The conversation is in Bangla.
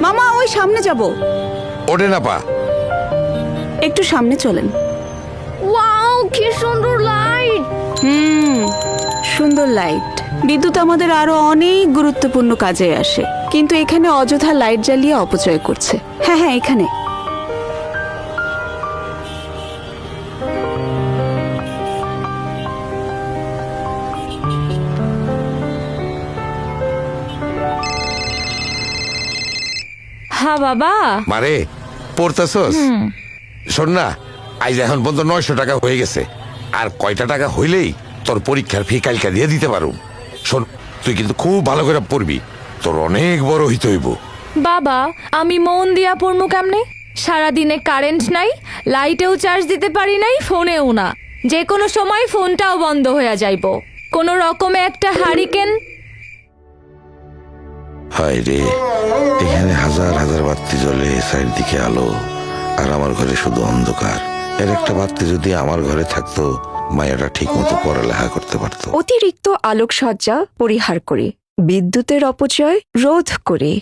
মামা ওই সামনে যাব। ওঠে না পা। একটু সামনে চলেন। ওয়াও কি সুন্দর লাইট। হুম সুন্দর লাইট। বিদ্যুৎ আমাদের আরও অনেক গুরুত্বপূর্ণ কাজে আসে। কিন্তু এখানে অযথা লাইট জ্বালিয়ে অপচয় করছে। হ্যাঁ হ্যাঁ এখানে। হ্যাঁ বাবা। মারে পড়তেছস? শোন না আজ এখন পর্যন্ত নয়শো টাকা হয়ে গেছে। আর কয়টা টাকা হইলেই তোর পরীক্ষার ফি কালকা দিয়ে দিতে পারুম। শোন তুই কিন্তু খুব ভালো করে পড়বি। তোর অনেক বড় হইতে হইব। বাবা আমি মন দিয়া পড়মু কেমনে? সারাদিনে কারেন্ট নাই লাইটেও চার্জ দিতে পারি নাই ফোনেও না। যে কোনো সময় ফোনটাও বন্ধ হয়ে যাইব। কোনো রকমে একটা হারিকেন হায় রে চারিদিকে আলো, আর আমার ঘরে শুধু অন্ধকার। এর একটা বাতি যদি আমার ঘরে থাকতো মায়েরা ঠিক মতো পড়ালেখা করতে পারত। অতিরিক্ত আলোকসজ্জা, পরিহার করে, বিদ্যুতের অপচয়, রোধ করে।